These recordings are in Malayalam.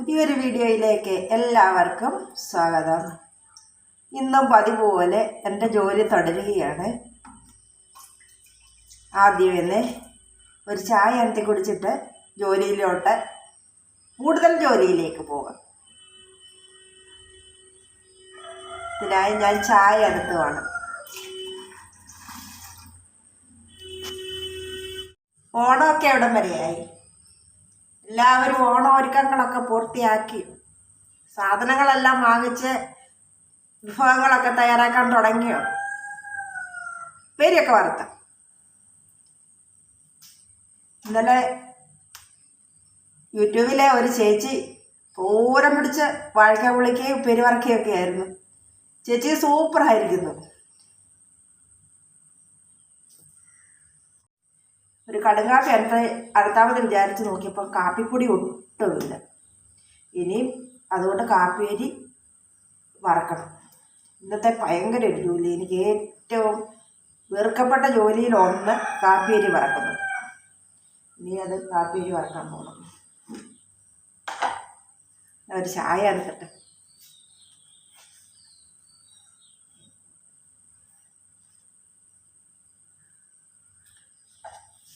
പുതിയൊരു വീഡിയോയിലേക്ക് എല്ലാവർക്കും സ്വാഗതം. ഇന്നും പതിവ് പോലെ എന്റെ ജോലി തുടരുകയാണ്. ആദ്യം തന്നെ ഒരു ചായ അനത്തി കുടിച്ചിട്ട് ജോലിയിലോട്ട് കൂടുതൽ ജോലിയിലേക്ക് പോകാം. ഇതിനായി ഞാൻ ചായ എടുത്തു വേണം ഓണമൊക്കെ എവിടം വരെയായി? എല്ലാവരും ഓണമൊരുക്കങ്ങളൊക്കെ പൂർത്തിയാക്കി സാധനങ്ങളെല്ലാം വാങ്ങിച്ച് വിഭവങ്ങളൊക്കെ തയ്യാറാക്കാൻ തുടങ്ങിയോ? പേരൊക്കെ വറുത്ത. ഇന്നലെ യൂട്യൂബിലെ ഒരു ചേച്ചി പൂരം പിടിച്ച് വാഴക്ക വിളിക്കുകയും പെരുവറക്കുകയൊക്കെ ആയിരുന്നു. ചേച്ചി സൂപ്പറായിരിക്കുന്നു. കടുങ്കാപ്പി അടുത്ത അടുത്താമത് വിചാരിച്ച് നോക്കിയപ്പോൾ കാപ്പിപ്പൊടി ഒട്ടുമില്ല. ഇനിയും അതുകൊണ്ട് കാപ്പിയരി വറക്കണം. ഇന്നത്തെ ഭയങ്കര ഒരു ജോലി. എനിക്ക് ഏറ്റവും വെറുക്കപ്പെട്ട ജോലിയിൽ ഒന്ന് കാപ്പിയരി വറക്കുന്നത്. ഇനി അത് കാപ്പിയരി വറക്കാൻ പോകണം ഒരു ചായ എടുക്കട്ടെ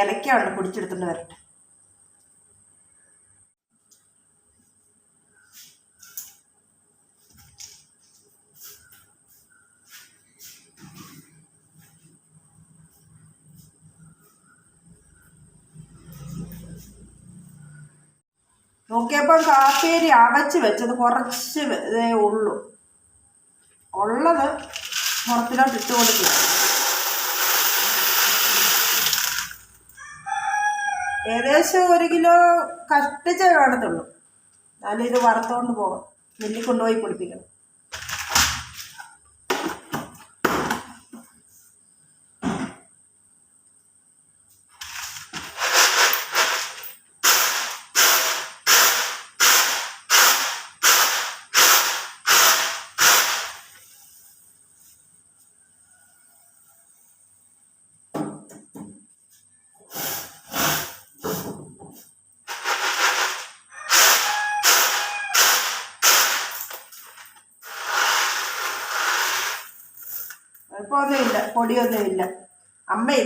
ഏലക്ക ഉണ്ട് പൊടിച്ചെടുത്തോണ്ട് വരട്ടെ. നോക്കിയപ്പോൾ കാപ്പേരി അടച്ച് വെച്ചത് കുറച്ച് ഇതേ ഉള്ളൂ. ഉള്ളത് പുറത്തിലോട്ട് ഇട്ട് കൊടുക്കുക. ഏകദേശം ഒരു കിലോ കഷ്ടിച്ചേ കാണത്തുള്ളൂ. എന്നാലും ഇത് വറുത്തോണ്ട് പോകാം മില്ലിൽ കൊണ്ടുപോയി പൊടിപ്പിക്കണം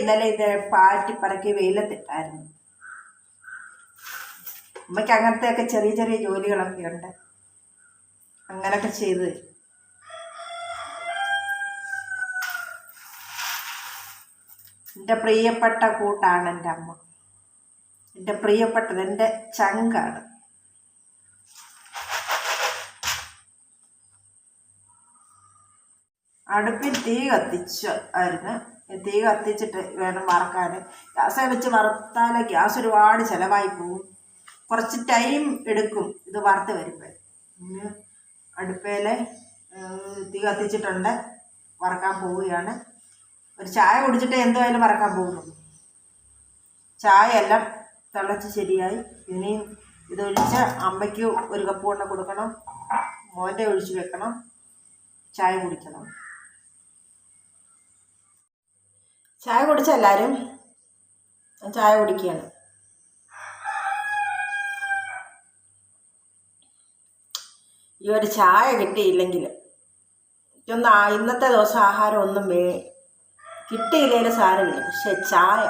ഇന്നലെ ഇത് പാറ്റി പറക്കി വെയിലത്തിട്ടായിരുന്നു. അമ്മയ്ക്ക് അങ്ങനത്തെ ഒക്കെ ചെറിയ ചെറിയ ജോലികളൊക്കെ ഉണ്ട്. അങ്ങനൊക്കെ ചെയ്ത്. എന്റെ പ്രിയപ്പെട്ട കൂട്ടാണ് എന്റെ അമ്മ. എന്റെ പ്രിയപ്പെട്ടത് എന്റെ ചങ്കാണ്. അടുപ്പിൽ തീ കത്തിച്ച് ആയിരുന്നു. തീ കത്തിച്ചിട്ട് വേണം വറക്കാൻ ഗ്യാസ് വെച്ച് വറുത്താൽ ഗ്യാസ് ഒരുപാട് ചിലവായി പോകും കുറച്ച് ടൈം എടുക്കും ഇത് വറുത്ത് വരുമ്പോൾ അടുപ്പയിൽ തീ കത്തിച്ചിട്ടുണ്ട്. വറക്കാൻ പോവുകയാണ്. ഒരു ചായ കുടിച്ചിട്ട് എന്തായാലും വറക്കാൻ പോകുന്നുള്ളൂ ചായ എല്ലാം തിളച്ച് ശരിയായി. ഇനിയും ഇതൊഴിച്ച് അമ്മയ്ക്ക് ഒരു കപ്പ് കൊണ്ട് കൊടുക്കണം. മോന്റെ ഒഴിച്ച് വെക്കണം. ചായ കുടിക്കണം. ചായ കുടിച്ച എല്ലാവരും ചായ കുടിക്കുകയാണ്. ഈ ഒരു ചായ കിട്ടിയില്ലെങ്കിൽ ഒന്ന് ഇന്നത്തെ ദിവസം ആഹാരം ഒന്നും വേ കിട്ടിയില്ലെങ്കിൽ സാരമില്ല. പക്ഷെ ചായ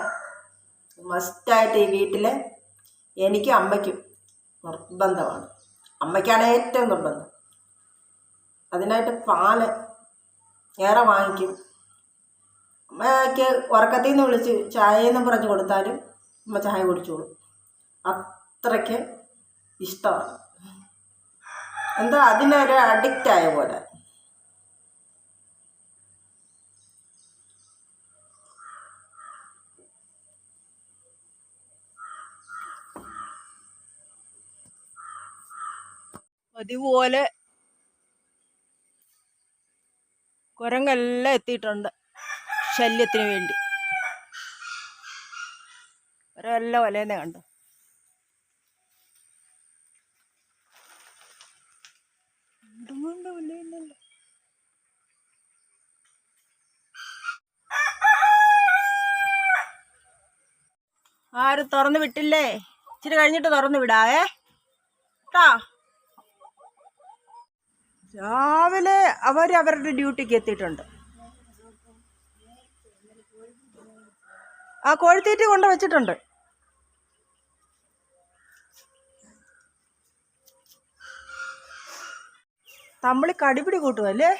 മസ്റ്റായിട്ട് ഈ വീട്ടിൽ എനിക്കും അമ്മയ്ക്കും നിർബന്ധമാണ്. അമ്മയ്ക്കാണ് ഏറ്റവും നിർബന്ധം. അതിനായിട്ട് പാൽ ഏറെ വാങ്ങിക്കും. അമ്മയ്ക്ക് ഉറക്കത്തിൽ നിന്ന് വിളിച്ച് ചായയെന്നും പറഞ്ഞ് കൊടുത്താലും അമ്മ ചായ കുടിച്ചോളും. അത്രയ്ക്ക് ഇഷ്ടമാണ്. എന്താ അതിനൊരു അഡിക്റ്റ് ആയ പോലെ. പതിവ് പോലെ കുരങ്ങെല്ലാം എത്തിയിട്ടുണ്ട്. ശല്യത്തിന് വേണ്ടി. ഒരല്ല വലയെന്നെ കണ്ടു. വലയില്ലല്ലോ ആരും തുറന്നു വിട്ടില്ലേ? ഇച്ചിരി കഴിഞ്ഞിട്ട് തുറന്നു വിടാവേ. കേട്ടാ രാവിലെ അവർ അവരുടെ ഡ്യൂട്ടിക്ക് എത്തിയിട്ടുണ്ട്. ആ കോഴിത്തീറ്റ കൊണ്ട് വെച്ചിട്ടുണ്ട്. തമ്മിൽ കടിപിടി കൂട്ടുമല്ലേ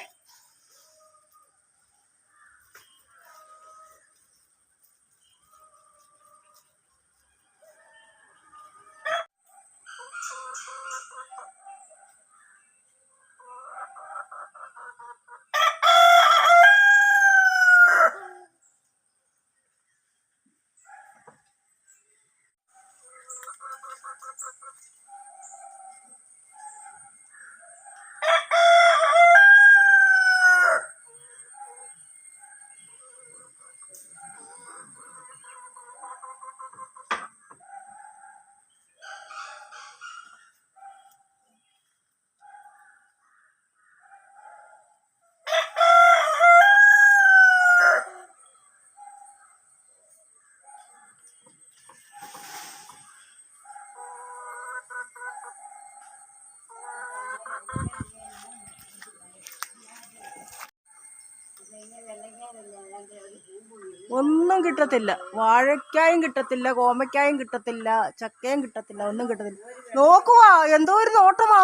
ഒന്നും കിട്ടത്തില്ല. വാഴക്കായും കിട്ടത്തില്ല കോമയ്ക്കായും കിട്ടത്തില്ല ചക്കയും കിട്ടത്തില്ല ഒന്നും കിട്ടത്തില്ല. നോക്കുവാ എന്തോ ഒരു നോട്ടമാ.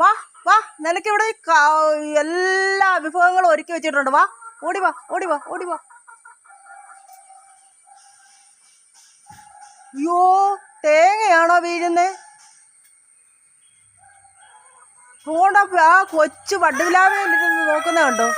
വാ വാ നിനക്ക് ഇവിടെ എല്ലാ വിഭവങ്ങളും ഒരുക്കി വെച്ചിട്ടുണ്ട്. വാ ഓടി വാ ഓടി വാ ഓടി വാ. അയ്യോ തേങ്ങയാണോ വീഴുന്നേ? അതുകൊണ്ട് ആ കൊച്ചു വടുവിലാവേ നോക്കുന്ന കണ്ടോ?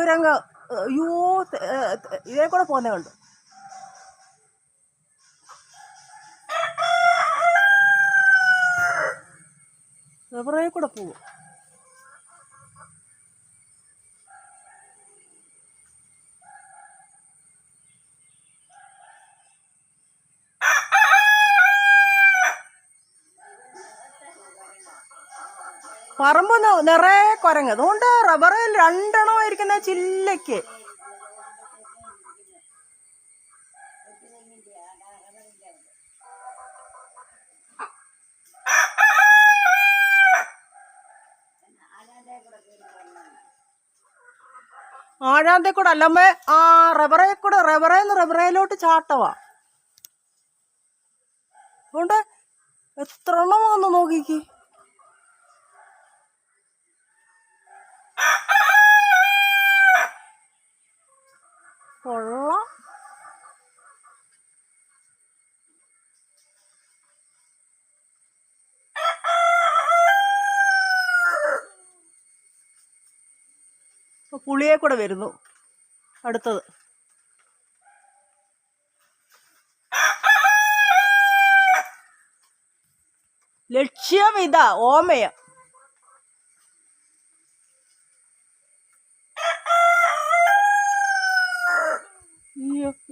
ഒരു അയ്യോ ഇതേ കൂടെ പോന്നേ കണ്ടു റബ്ബറേ കൂടെ പോവും. പറമ്പ് നിറയെ കുരങ്ങ്. അതുകൊണ്ട് റബ്ബറിൽ രണ്ടെണ്ണം ഇരിക്കുന്ന ചില്ലയ്ക്ക്. ആഴാന്തേ കൂടെ അല്ലമ്മേ ആ റബ്ബറേ കൂടെ റബ്ബറേന്ന് റബ്ബറയിലോട്ട് ചാട്ടവാ. അതുകൊണ്ട് എത്ര എണ്ണമാണെന്ന് നോക്കിക്ക്. പുളിയെ കൂടെ വരുന്നു. അടുത്തത്. ലക്ഷ്യം ഇതാ ഓമയ.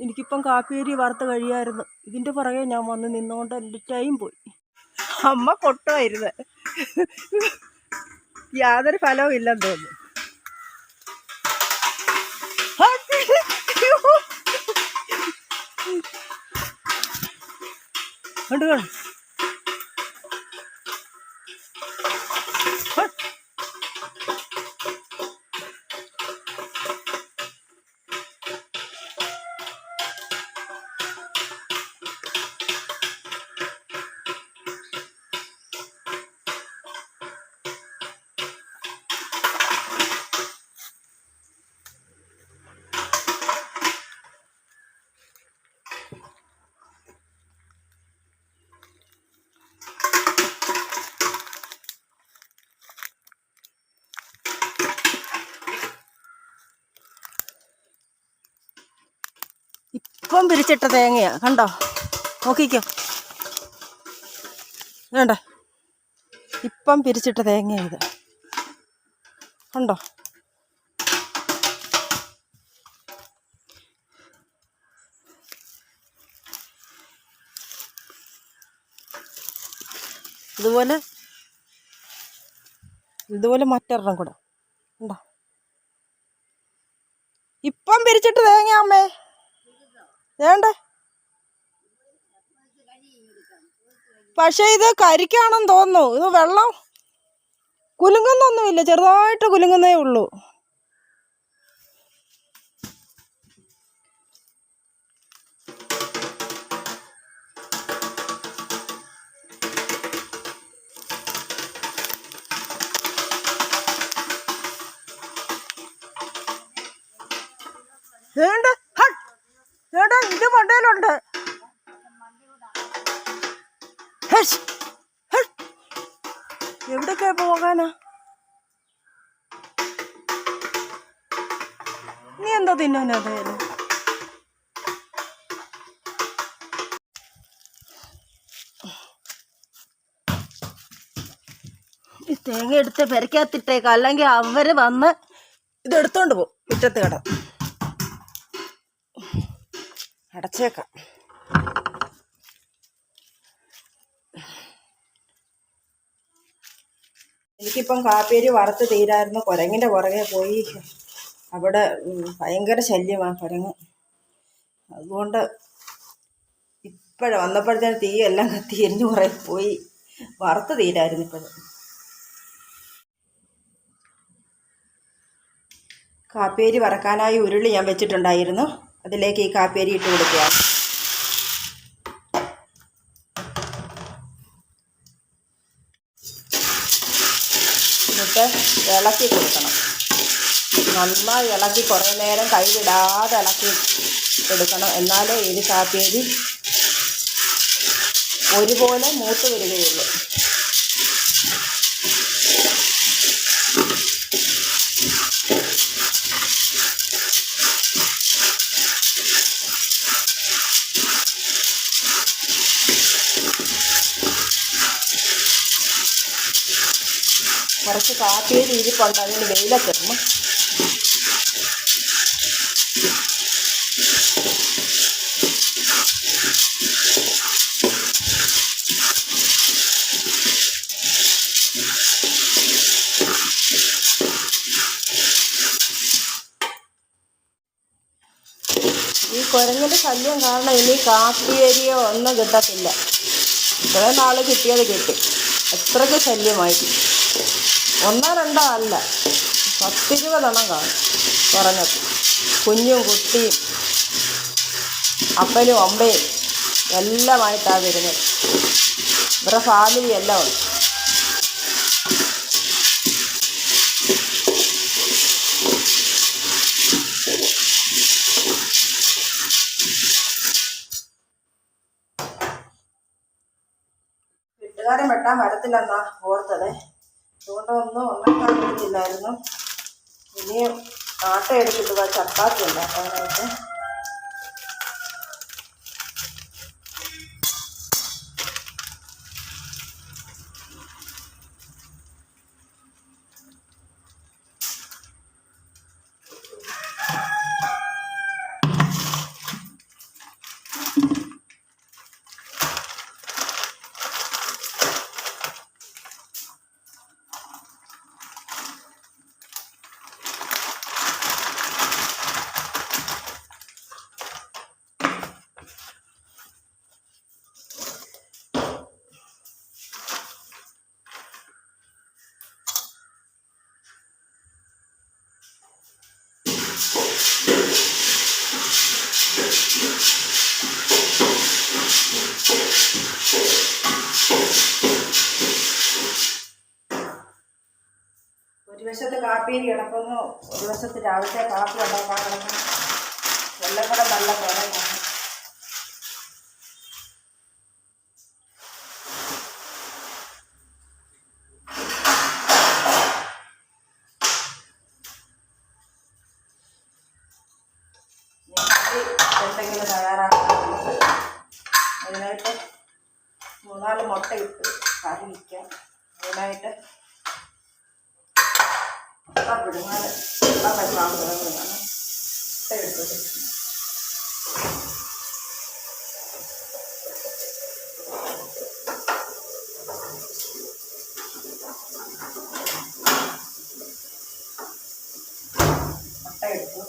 എനിക്കിപ്പം കാപ്പിയരി വറുത്ത് കഴിയായിരുന്നു. ഇതിന്റെ പുറകെ ഞാൻ വന്ന് നിന്നുകൊണ്ട് എന്റെ ടൈം പോയി. അമ്മ കൊട്ടുമായിരുന്നു യാതൊരു ഫലവും ഇല്ലെന്ന് തോന്നുന്നു. കണ്ടു പിരിച്ചിട്ട തേങ്ങയാ. കണ്ടോ? നോക്കിക്കോ. വേണ്ട ഇപ്പം പിരിച്ചിട്ട തേങ്ങ ഇത്. കണ്ടോ? ഇതുപോലെ ഇതുപോലെ മറ്റൊരെണ്ണം കൂടെ. ഉണ്ടോ ഇപ്പം പിരിച്ചിട്ട് തേങ്ങ അമ്മേ. വേണ്ട? പക്ഷെ ഇത് കരിക്കാണെന്ന് തോന്നുന്നു. ഇത് വെള്ളം കുലുങ്ങുന്നൊന്നുമില്ല. ചെറുതായിട്ട് കുലുങ്ങുന്നേ ഉള്ളൂ. വേണ്ട? വേണ്ട ഇത് മണ്ടയിലുണ്ട്. എവിടൊക്കെ പോകാനാ? നീ എന്താ തിന്നാനാ അതായാലും ഈ തേങ്ങ എടുത്ത് പെരക്കകത്തിട്ടേക്കാം അല്ലെങ്കിൽ അവർ വന്ന് ഇതെടുത്തോണ്ട് പോകും മുറ്റത്ത് കട അടച്ചേക്കാം. എനിക്കിപ്പം കാപ്പേരി വറുത്ത് തീരായിരുന്നു. കുരങ്ങിന്റെ പുറകെ പോയി. അവിടെ ഭയങ്കര ശല്യമാണ് കുരങ്ങ്. അതുകൊണ്ട് ഇപ്പോഴും വന്നപ്പോഴത്തേന് തീ എല്ലാം കത്തി എരിഞ്ഞു കുറേ പോയി. വറുത്ത് തീരായിരുന്നു ഇപ്പോഴും. കാപ്പേരി വറക്കാനായി ഉരുളി ഞാൻ വെച്ചിട്ടുണ്ടായിരുന്നു. അതിലേക്ക് ഈ കാപ്പിയരി ഇട്ട് കൊടുക്കുക. എന്നിട്ട് ഇളക്കി കൊടുക്കണം. നന്നായി ഇളക്കി കുറേ നേരം കൈവിടാതെ ഇളക്കി കൊടുക്കണം എന്നാലേ ഈ കാപ്പേരി ഒരുപോലെ മൂത്ത് വരികയുള്ളൂ. കുറച്ച് കാപ്പിയിൽ ഇരിപ്പുണ്ട്. അതിന് വെയിലത്തിടണം ഈ കുരങ്ങിന്റെ ശല്യം കാരണം ഇനി കാപ്പി അരിയോ ഒന്നും കിട്ടത്തില്ല. ഇത്രയും നാൾ കിട്ടിയത് കിട്ടി. അത്രയ്ക്ക് ശല്യമായി ഒന്നോ രണ്ടോ അല്ല. പത്തിരുപതെണ്ണം കാണും. കുറഞ്ഞത്. കുഞ്ഞും കുട്ടിയും അപ്പനും അമ്മയും എല്ലാമായിട്ടാണ് വരുന്നത്. ഇവരുടെ ഫാമിലി എല്ലാം ഉണ്ട്. വെട്ടുകാരൻ വെട്ടാൻ വരത്തില്ലെന്നാ ഓർത്തത്. അതുകൊണ്ടൊന്നും ഉണ്ടാക്കാൻ പറ്റില്ലായിരുന്നു ഇനിയും ആട്ട എടുത്തിട്ട് പോയി ചപ്പാത്തി ഉണ്ടാക്കാനായിട്ട് ഒരു രാവിലത്തെ കാപ്പി ഉണ്ടാക്കാൻ തുടങ്ങി എല്ലാം കൂടെ നല്ല കുറവാണ് മുട്ട എടുത്തിട്ട് മുട്ട എടുത്തു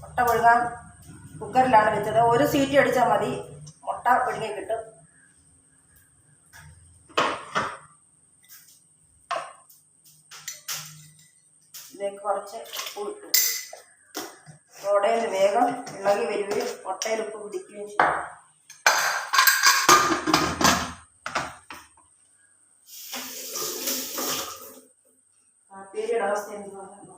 മുട്ട പുഴുകാൻ കുക്കറിലാണ് വെച്ചത് ഒരു സീറ്റ് അടിച്ചാൽ മതി. മുട്ട പുഴുങ്ങി കിട്ടും. ഇതിലേക്ക് കുറച്ച് ഉപ്പ് ഇട്ടു. സോഡയിൽ വേഗം ഇളകി വരികയും മുട്ടയിൽ ഉപ്പ് പിടിക്കുകയും ചെയ്യും കാപ്പേരിയുടെ അവസ്ഥ എന്ന് നോക്കട്ടെ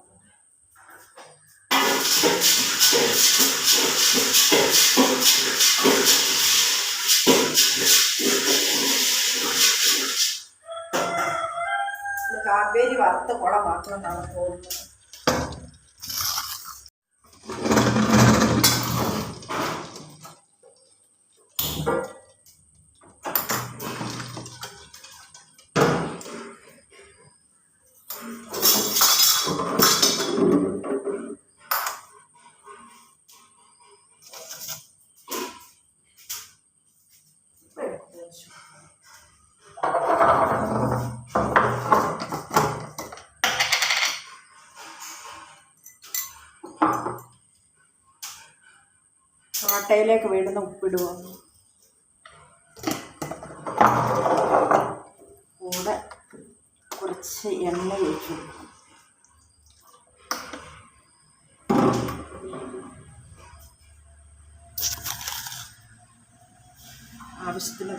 ഇത് വറുത്ത കുളം മാത്രം തോന്നുന്നത് ഇപ്പൊ ആട്ടയിലേക്ക് വീടുന്ന ഉപ്പിടുക. കൂടെ കുറച്ച് എണ്ണ ഒഴിച്ചു. ആവശ്യത്തിന്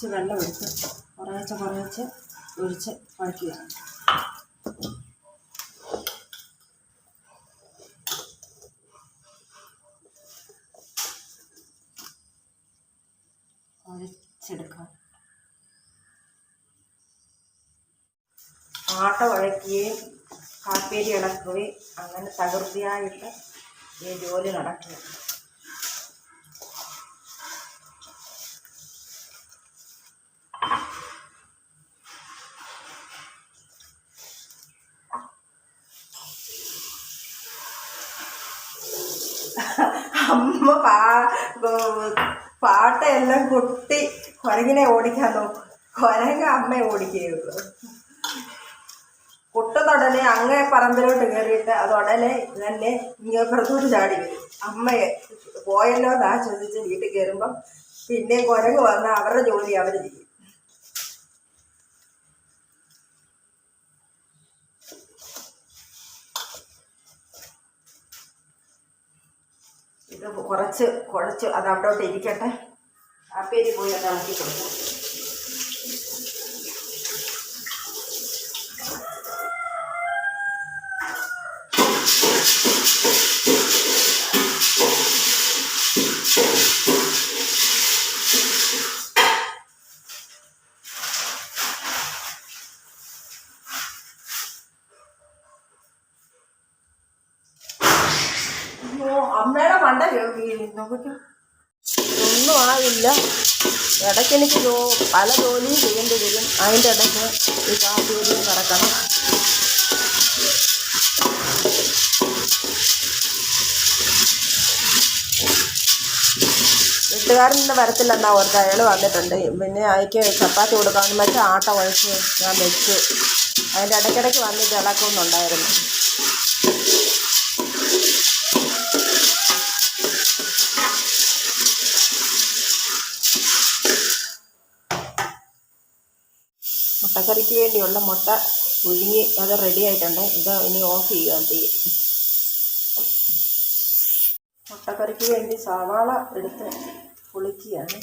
കുറച്ച് വെള്ളം ഒഴിച്ച് കുറേച്ച് കുറേശ്ശെ ഒഴിച്ച് വഴക്കുക ഒഴിച്ചെടുക്കാം. ആട്ട വഴക്കുകയും കാപ്പേരി ഇളക്കുകയും അങ്ങനെ തകൃതിയായിട്ട് ഈ ജോലി നടക്കുക പാട്ടയെല്ലാം കൊട്ടി കുരങ്ങിനെ ഓടിക്കാൻ നോക്കും. കുരങ്ങ അമ്മയെ ഓടിക്കുകയുള്ളൂ കുട്ടുന്നുടനെ അങ്ങേ പറമ്പിലോട്ട് കയറിയിട്ട് അത് ഉടനെ തന്നെ ഇങ്ങോട്ടോട്ട് ചാടി വരും. അമ്മയെ പോയല്ലോ എന്ന് ആശ്വസിച്ച് വീട്ടിൽ കയറുമ്പം പിന്നെ കുരങ്ങ് വന്ന് അവരുടെ ജോലി അവർ ചെയ്യും ഇത് കുറച്ച് കുഴച്ച് അത് അവിടോട്ട് ഇരിക്കട്ടെ. അപ്പേരി പോയി അത് ഇളക്കി കൊടുക്കും. പല ജോലിയും ചെയ്യേണ്ടി വരും. അതിന്റെ ഇടയ്ക്ക് ഈ കാപ്പിയും നടക്കണം വീട്ടുകാരൻ ഇന്ന് വരത്തില്ലെന്നാ ഓർത്ത് അയാൾ വന്നിട്ടുണ്ട്. പിന്നെ അയക്ക് ചപ്പാത്തി കൊടുക്കാമെന്ന് വെച്ചാൽ ആട്ട കുഴച്ച് ഞാൻ വെച്ചു. അതിന്റെ ഇടയ്ക്കിടയ്ക്ക് വന്നിട്ട് ഇളക്കുന്നുണ്ടായിരുന്നു മുട്ടക്കറിക്ക് വേണ്ടിയുള്ള മുട്ട പുഴുങ്ങി അത് റെഡി ആയിട്ടുണ്ട്. ഇത് ഇനി ഓഫ് ചെയ്യാൻ ചെയ്യും? മുട്ടക്കറിക്ക് വേണ്ടി സവാള എടുത്ത് പൊളിക്കുകയാണ്.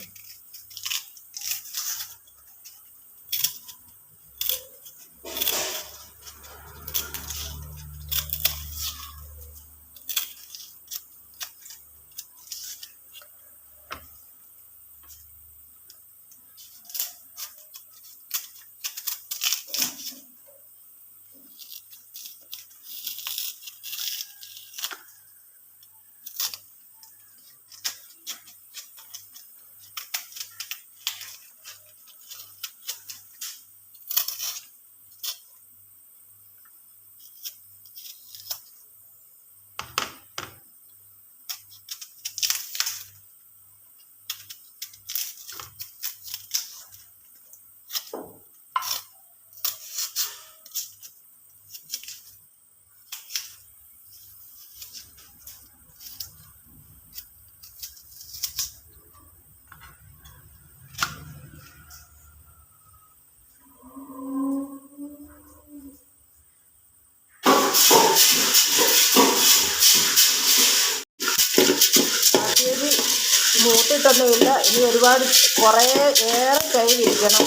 ഇനി ഒരുപാട് കുറേ ഏറെ കഴിഞ്ഞിരിക്കണം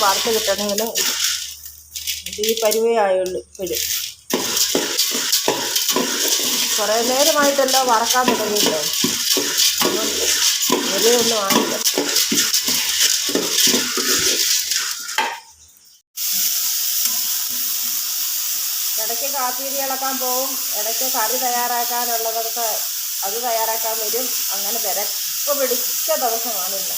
വാർത്ത കിട്ടണമെങ്കിൽ ഇത് ഈ പരുവേ ആയുള്ളൂ ഇപ്പോഴും. കുറേ നേരമായിട്ടല്ലോ വറക്കാൻ തുടങ്ങിയില്ലോ ഒരേ ഒന്നും ആയില്ല. ഇടയ്ക്ക് കാപ്പിരി ഇളക്കാൻ പോവും. ഇടയ്ക്ക് കറി തയ്യാറാക്കാനുള്ളതൊക്കെ അത് തയ്യാറാക്കാൻ വരും. അങ്ങനെ തിരക്ക്. പിടിച്ച ദിവസമാണ് ഇന്ന്.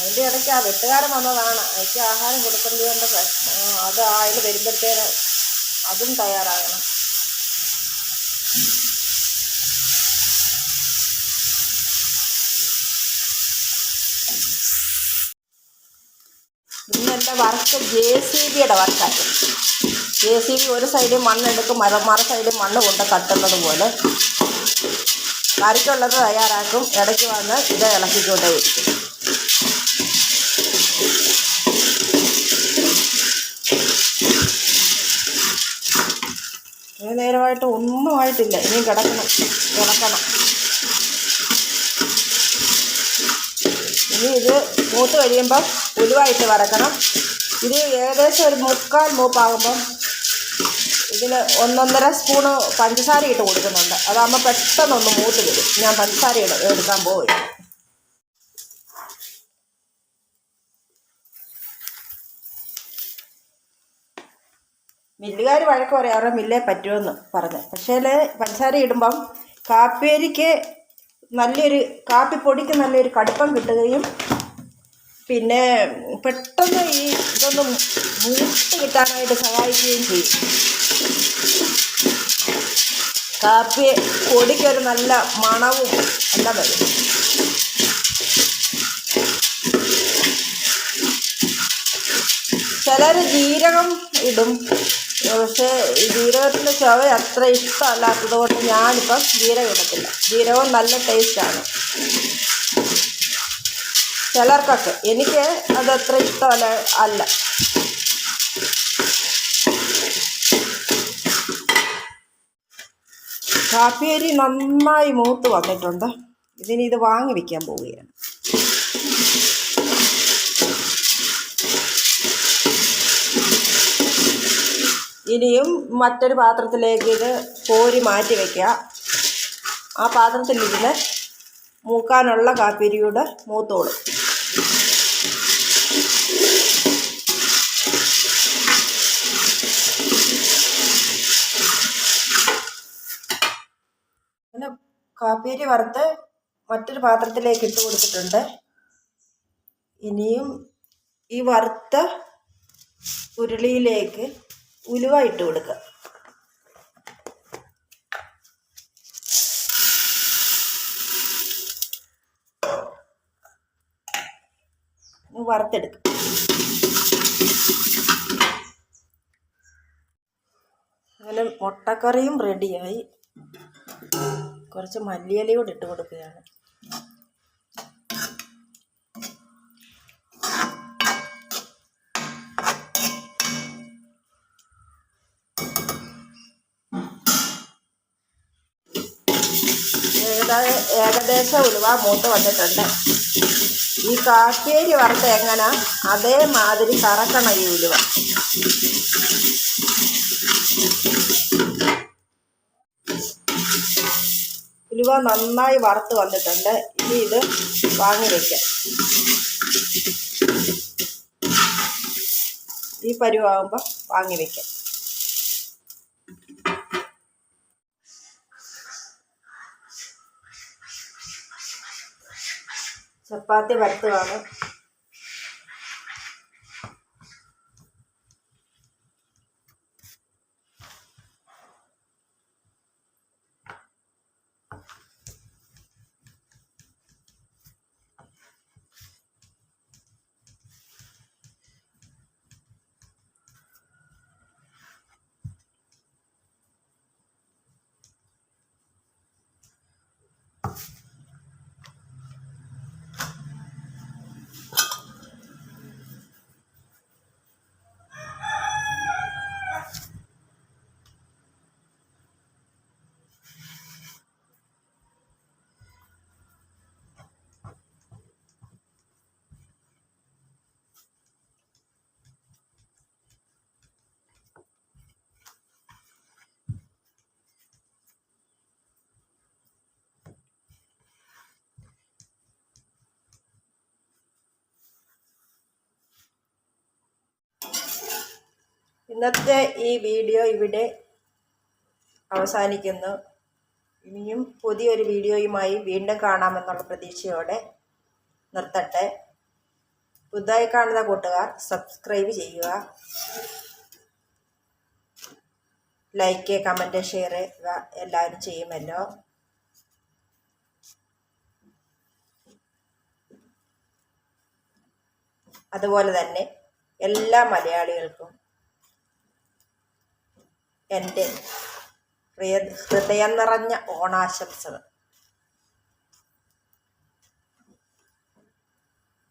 അതിന്റെ ഇടയ്ക്ക് ആ വെട്ടുകാരൻ വന്നതാണ്. അതിക്ക് ആഹാരം കൊടുക്കേണ്ടതുകൊണ്ട് പ്രശ്നം. അത് അയാൾ വരുമ്പോഴത്തേന് അതും തയ്യാറാകണം. ഇന്നെന്റെ വർക്ക് ജെ സി ബിയുടെ വർക്കായിരുന്നു ജെ സി ബി ഒരു സൈഡിൽ മണ്ണെടുക്കും മറ മറ സൈഡിൽ മണ്ണ് കൊണ്ട് കട്ടുന്നത് പോലെ കറിക്കുള്ളത് തയ്യാറാക്കും. ഇടയ്ക്ക് വന്ന് ഇത് ഇളക്കിക്കൊണ്ടേ ഇനി നേരമായിട്ട് ഒന്നും ആയിട്ടില്ല. ഇനിയും കിടക്കണം. കിടക്കണം. ഇനി ഇത് മൂത്ത് കഴിയുമ്പം ഉലുവായിട്ട് വറക്കണം ഇത് ഏകദേശം ഒരു മുക്കാൽ മൂപ്പാകുമ്പം ഇതിൽ ഒന്നൊന്നര സ്പൂണ് പഞ്ചസാര ഇട്ട് കൊടുക്കുന്നുണ്ട്. അതാകുമ്പോൾ പെട്ടെന്നൊന്ന് മൂത്ത് വരും. ഞാൻ പഞ്ചസാര എടുക്കാൻ പോവുക. മില്ലുകാർ വഴക്ക് പറയാം അവരുടെ മില്ലേ പറ്റുമെന്ന് പറഞ്ഞ്. പക്ഷേ പഞ്ചസാര ഇടുമ്പം കാപ്പിയരിക്ക് നല്ലൊരു കാപ്പിപ്പൊടിക്ക് നല്ലൊരു കടുപ്പം കിട്ടുകയും പിന്നെ പെട്ടെന്ന് ഈ ഇതൊന്ന് മൂത്ത് കിട്ടാനായിട്ട് സഹായിക്കുകയും ചെയ്യും. കാപ്പി പൊടിക്കൊരു നല്ല മണവും എല്ലാം വരും. ചിലർ ജീരകം ഇടും. പക്ഷേ ജീരകത്തിന്റെ ചുവ അത്ര ഇഷ്ടമല്ലാത്തത് കൊണ്ട് ഞാനിപ്പം ജീരകം ഇടത്തില്ല. ജീരകം നല്ല ടേസ്റ്റാണ്. ചിലർക്കൊക്കെ എനിക്ക് അതത്ര ഇഷ്ടമല്ല. അല്ല. കാപ്പിയരി നന്നായി മൂത്ത് വന്നിട്ടുണ്ട്. ഇതിനി ഇത് വാങ്ങി വയ്ക്കാൻ പോവുകയാണ്. ഇനിയും മറ്റൊരു പാത്രത്തിലേക്ക് ഇത് കോരി മാറ്റി വയ്ക്കുക ആ പാത്രത്തിൽ ഇതിന് മൂക്കാനുള്ള കാപ്പിരിയുടെ മൂത്തോളും അങ്ങനെ കാപ്പിരി വറുത്ത് മറ്റൊരു പാത്രത്തിലേക്ക് ഇട്ട് കൊടുത്തിട്ടുണ്ട്. ഇനിയും ഈ വറുത്ത ഉരുളിയിലേക്ക് ഉലുവ ഇട്ട് കൊടുക്കുക. വറുത്തെടുക്കും. അങ്ങനെ മുട്ടക്കറിയും റെഡിയായി കുറച്ച് മല്ലിയില കൂടി ഇട്ട് കൊടുക്കുകയാണ്. ഏകദേ ഏകദേശം ഉലുവ മൂത്ത് വന്നിട്ടുണ്ട്. ഈ കാക്കേരി വറുത്ത എങ്ങനെ? അതേമാതിരി കറക്കണം ഈ ഉലുവ. ഉലുവ നന്നായി വറുത്ത് വന്നിട്ടുണ്ട്. ഇനി ഇത് വാങ്ങി വയ്ക്കാം ഈ പരുവാകുമ്പോൾ വാങ്ങി വയ്ക്കാം ചപ്പാത്തി വറുത്തതാണ്. ഇന്നത്തെ ഈ വീഡിയോ ഇവിടെ അവസാനിക്കുന്നു. ഇനിയും പുതിയൊരു വീഡിയോയുമായി വീണ്ടും കാണാമെന്നുള്ള പ്രതീക്ഷയോടെ നിർത്തട്ടെ. പുതുതായി കാണുന്ന കൂട്ടുകാർ സബ്സ്ക്രൈബ് ചെയ്യുക. ലൈക്ക് കമന്റ് ഷെയർ എല്ലാവരും ചെയ്യുമല്ലോ. അതുപോലെ തന്നെ എല്ലാ മലയാളികൾക്കും എന്റെ ഹൃദയ ഹൃദയം നിറഞ്ഞ ഓണാശംസകൾ.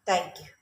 Thank you.